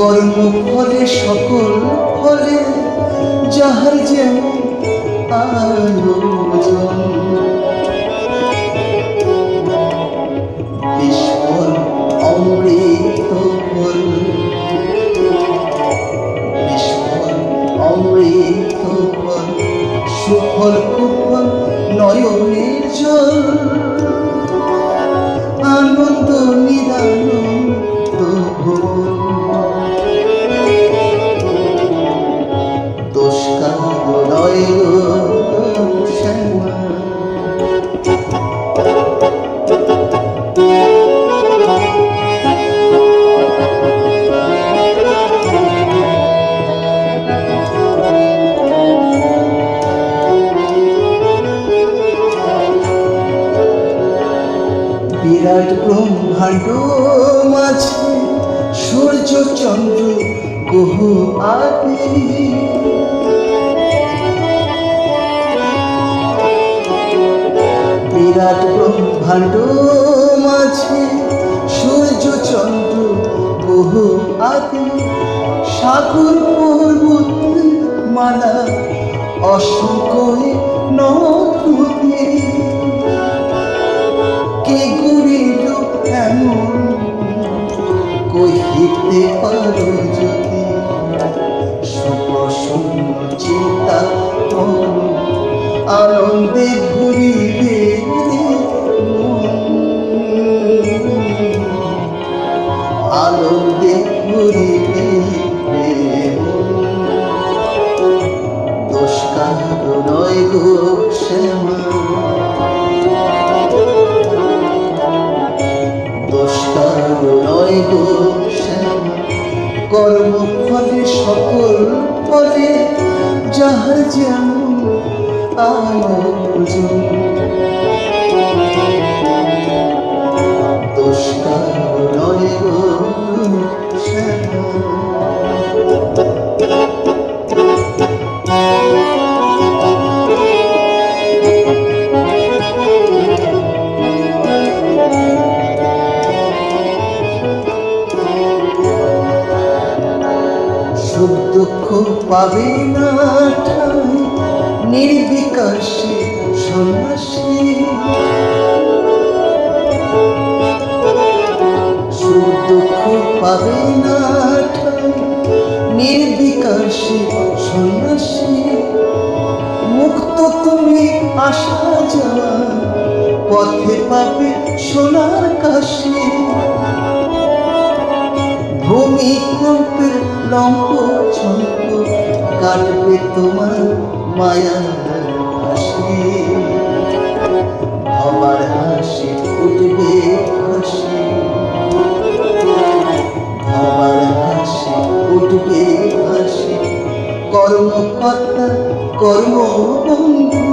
কর্ম ফলে সকল ফলে যাহার যেমন আয়োজন। বিস্ফোর অমৃত ফল। অমৃত ফল। সুফল কুফল নয়নের জল। আনন্দ নিরানন্দ বিরাট ব্রহ্মাণ্ড মাঝে সূর্য, চন্দ্র, গ্রহ আদি। বিরাট ব্রহ্মাণ্ড মাঝে সূর্য, চন্দ্র, গ্রহ আদি। সাগর, পর্বত, মালা, অসংখ্য নদী কহিতে পারো যদি। সুপ্রসন্ন চিন্তা আনন্দে ঘুরিবে আনন্দে ঘুরিবে দোষ কাহার নয় শ্যামা। কর্ম ফলে সকল ফলে যাহার যেমন আয়োজন সুখ দুঃখ পাবে না ঠাঁই। নির্বিকাশে সন্ন্যাসী। সুখ দুঃখ পাবে না ঠাঁই। নির্বিকাশে সন্ন্যাসী। মুক্ত তুমি আসা যাওয়া পথে পাবে সোনার কাশি। ভূমিকম্পের লম্ব ছম্প কাটবে তোমার মায়ার হাসি। আমার হাসি উঠবে হাসি। আমার হাসি উঠবে হাসি। কর্মকর্তা, কর্মবন্ধু।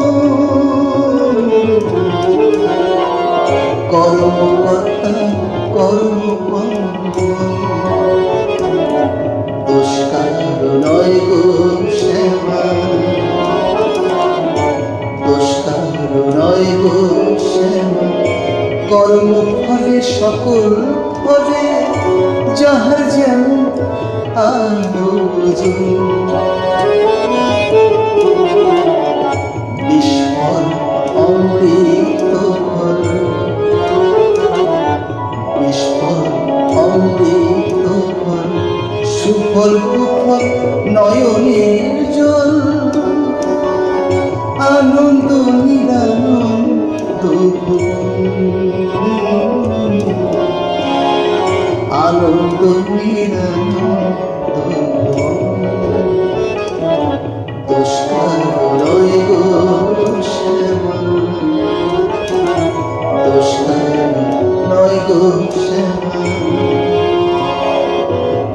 কর্মকর্তা, কর্মবন্ধু। দুষ্কার কর্ম ফলে সকল ফলে। যাহার সুফল কুফল নয়নের জল। আনন্দ নিরানন্দ শ্যামা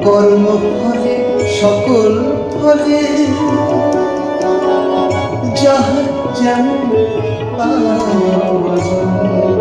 কর্ম ফলে সকল ফলে যাহার যেমন 阿啰喝帝波。